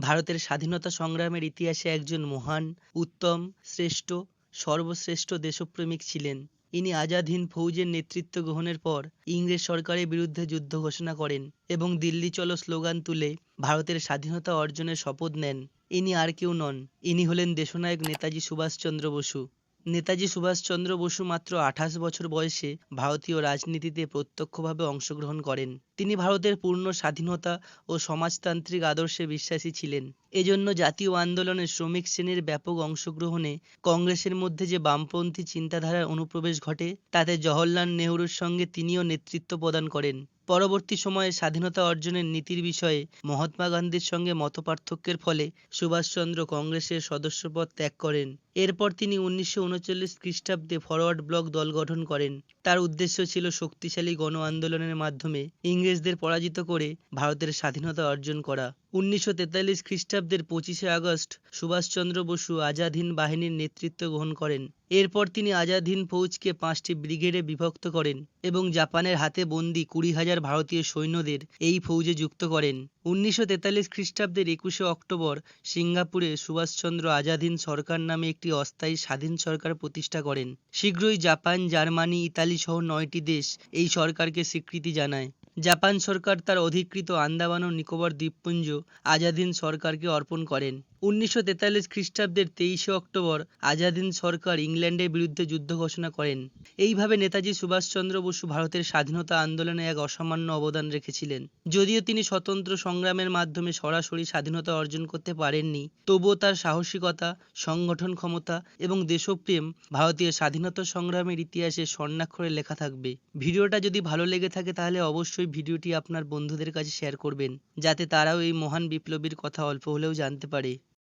ভারতের স্বাধীনতা সংগ্রামের ইতিহাসে একজন মহান, উত্তম, শ্রেষ্ঠ, সর্বশ্রেষ্ঠ দেশপ্রেমিক ছিলেন। ইনি আজাদ হিন্দ ফৌজের নেতৃত্ব গ্রহণের পর ইংরেজ সরকারের বিরুদ্ধে যুদ্ধ ঘোষণা করেন এবং দিল্লি চলো স্লোগান তুলে ভারতের স্বাধীনতা অর্জনের শপথ নেন। ইনি আর কেউ নন, ইনি হলেন দেশনায়ক নেতাজি সুভাষচন্দ্র বসু। নেতাজি সুভাষচন্দ্র বসু মাত্র আঠাশ বছর বয়সে ভারতীয় রাজনীতিতে প্রত্যক্ষভাবে অংশগ্রহণ করেন। তিনি ভারতের পূর্ণ স্বাধীনতা ও সমাজতান্ত্রিক আদর্শে বিশ্বাসী ছিলেন। এজন্য জাতীয় আন্দোলনে শ্রমিক শ্রেণির ব্যাপক অংশগ্রহণে কংগ্রেসের মধ্যে যে বামপন্থী চিন্তাধারার অনুপ্রবেশ ঘটে, তাতে জওহরলাল নেহরুর সঙ্গে তিনিও নেতৃত্ব প্রদান করেন। পরবর্তী সময়ে স্বাধীনতা অর্জনের নীতির বিষয়ে মহাত্মা গান্ধীর সঙ্গে মতপার্থক্যের ফলে সুভাষচন্দ্র কংগ্রেসের সদস্যপদ ত্যাগ করেন। এরপর তিনি উনিশশো উনচল্লিশ খ্রিস্টাব্দে ফরওয়ার্ড ব্লক দল গঠন করেন। তার উদ্দেশ্য ছিল শক্তিশালী গণ আন্দোলনের মাধ্যমে ইংরেজদের পরাজিত করে ভারতের স্বাধীনতা অর্জন করা। উনিশশো তেতাল্লিশ খ্রিস্টাব্দের পঁচিশে আগস্ট সুভাষচন্দ্র বসু আজাদ হিন্দ বাহিনীর নেতৃত্ব গ্রহণ করেন। এরপর তিনি আজাদ হিন্দ ফৌজকে পাঁচটি ব্রিগেডে বিভক্ত করেন এবং জাপানের হাতে বন্দি কুড়ি হাজার ভারতীয় সৈন্যদের এই ফৌজে যুক্ত করেন। উনিশশো তেতাল্লিশ খ্রিস্টাব্দের একুশে অক্টোবর সিঙ্গাপুরে সুভাষচন্দ্র আজাদ হিন্দ সরকার নামে একটি অস্থায়ী স্বাধীন সরকার প্রতিষ্ঠা করেন। শীঘ্রই জাপান, জার্মানি, ইতালি সহ নয়টি দেশ এই সরকারকে স্বীকৃতি জানায়। জাপান সরকার তার অধিকৃত আন্দামান ও নিকোবর দ্বীপপুঞ্জ আজাদিন সরকারকে অর্পণ করেন। উনিশশো তেতাল্লিশ খ্রিস্টাব্দের তেইশে অক্টোবর আজাদ হিন্দ সরকার ইংল্যান্ডের বিরুদ্ধে যুদ্ধ ঘোষণা করেন। এইভাবে নেতাজি সুভাষচন্দ্র বসু ভারতের স্বাধীনতা আন্দোলনে এক অসামান্য অবদান রেখেছিলেন। যদিও তিনি স্বতন্ত্র সংগ্রামের মাধ্যমে সরাসরি স্বাধীনতা অর্জন করতে পারেননি, তবুও তার সাহসিকতা, সংগঠন ক্ষমতা এবং দেশপ্রেম ভারতীয় স্বাধীনতা সংগ্রামের ইতিহাসে স্বর্ণাক্ষরে লেখা থাকবে। ভিডিওটা যদি ভালো লেগে থাকে তাহলে অবশ্যই ভিডিওটি আপনার বন্ধুদের কাছে শেয়ার করবেন, যাতে তারাও এই মহান বিপ্লবীর কথা অল্প হলেও জানতে পারে।